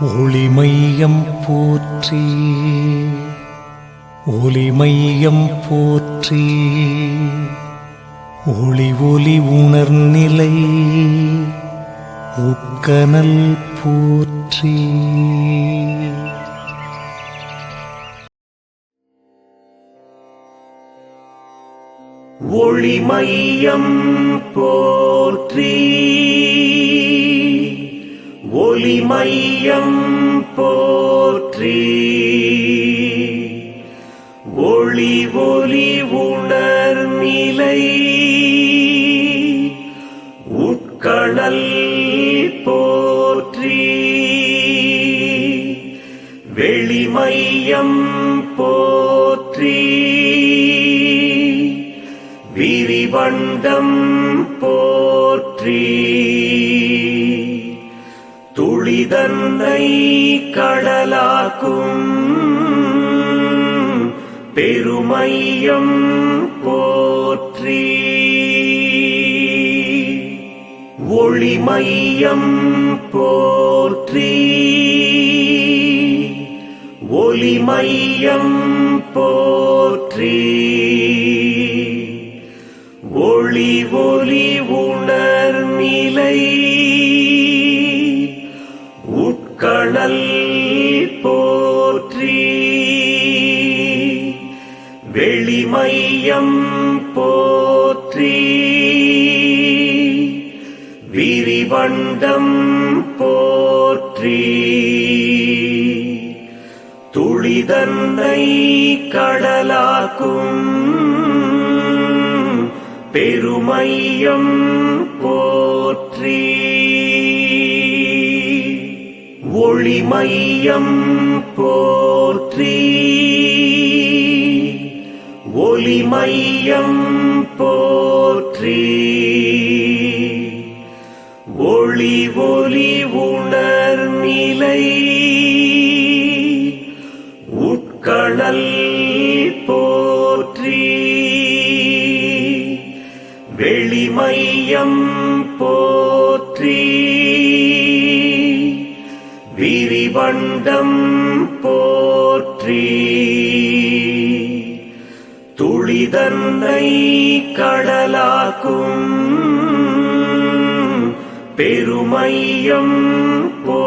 ஒளிமையம் போற்றி ஒளிமையம் போற்றி. ஒளி ஒளி உணர்நிலை உட்கனல் போற்றி. ஒளிமையம் போற்றி. ஒளிமையம் போற்றி. ஒளி ஒளி உணர் நிலை. உட்கணல் போற்றி. வெளிமையம் போற்றி. விரிவண்டம் போற்றி. துளிதன்னை கடலாக்கும் பெருமையம் போற்றி. ஒளிமையம் போற்றி. ஒளிமையம் போற்றி. ஒளி ஒளி உணர்நிலை உட்கணல் போற்றி. வெளிமையம் போற்றி. விரிவண்டம் போற்றி. துளிதன்னை கடலாக்கும். பெருமையம் போற்றி. ஒளிமையம் போற்றி. ஒளிமையம் போற்றி. ஒளி ஒளி உணர் நிலை. உட்கணல் போற்றி. வெளிமையம் போற்றி. விரிவண்டம் போற்றி. துளிதன்னை கடலாக்கும் பெருமையம் போ